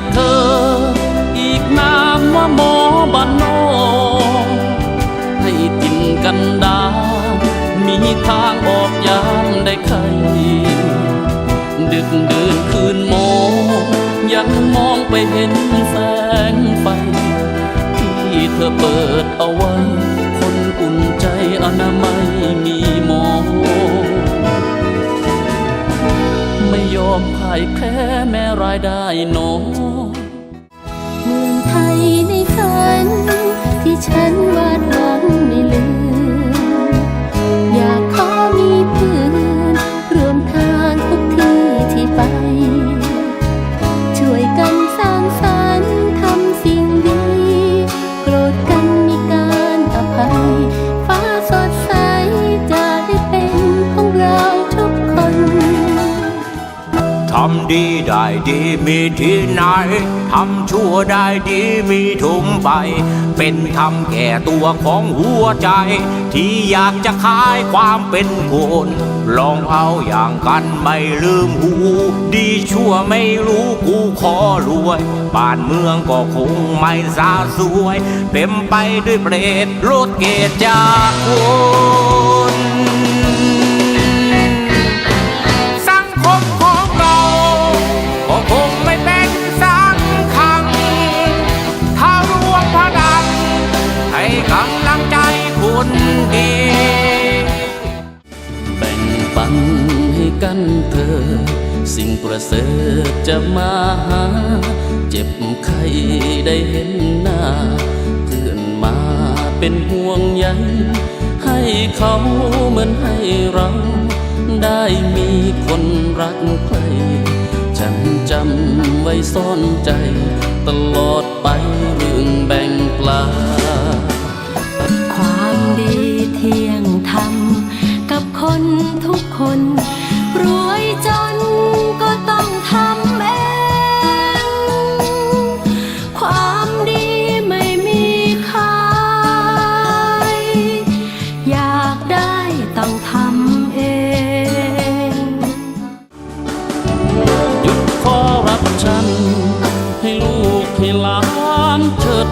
รียกเธอ อีกนามว่าหมอบ้านนอกให้กินกันดา มีทางออกยามได้ใครดึกดื่นคืนมองยังมองไปเห็นแสงไฟ ที่เธอเปิดเอาไว้ายแพ้แม้รายได้น้อย ดีมีที่ไหนทำชั่วได้ดีมีถุงไป เป็นธรรมแก่ตัวของหัวใจ ที่อยากจะขายความเป็นคนลองเอาอย่างกันไม่ลืมหู ดีชั่วไม่รู้กูขอรวย บ้านเมืองก็คงไม่สาสวย เต็มไปด้วยเปรตโลดเกตจากคน คุณดี แบ่งปันให้กันเธอ สิ่งประเสริฐจะมาหา เจ็บไข้ได้เห็นหน้า เพื่อนมาเป็นห่วงใยให้เขาเหมือนให้เรา ได้มีคนรักใครฉันจำไว้ซ่อนใจ ตลอดไปเรื่องแบ่งปลา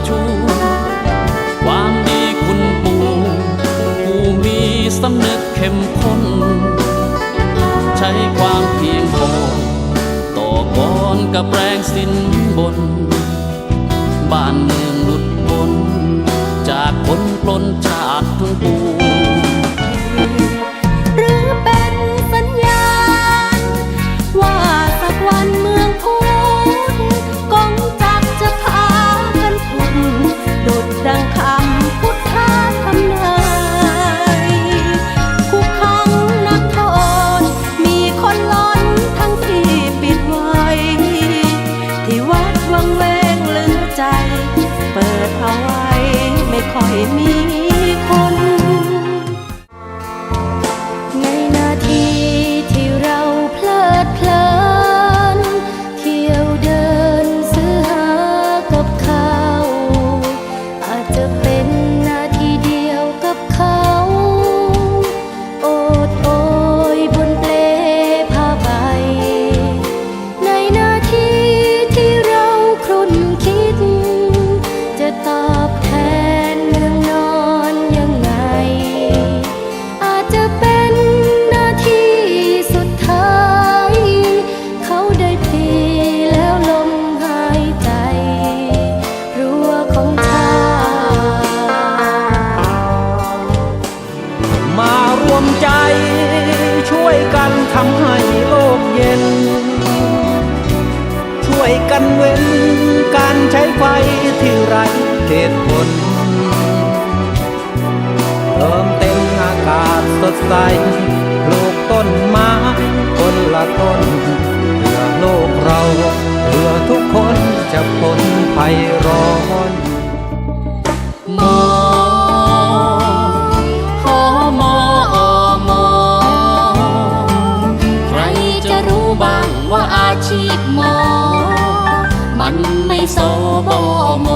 ชูความดีคุณปู่ผู้มีสำนึกเข้มข้น ใช้ความเพียงพอต่อกรกับแรงสิ้นบน ไเย็น ช่วยกันเว้นการใช้ไฟที่ไร้เหตุผลเติมเต็มอากาศสดใสปลูกต้นไม้คนละต้นเพื่อโลกเราเพื่อทุกคนจะพ้นภัยร้อน ว่าอาชีพหมอ มันไม่โซบโม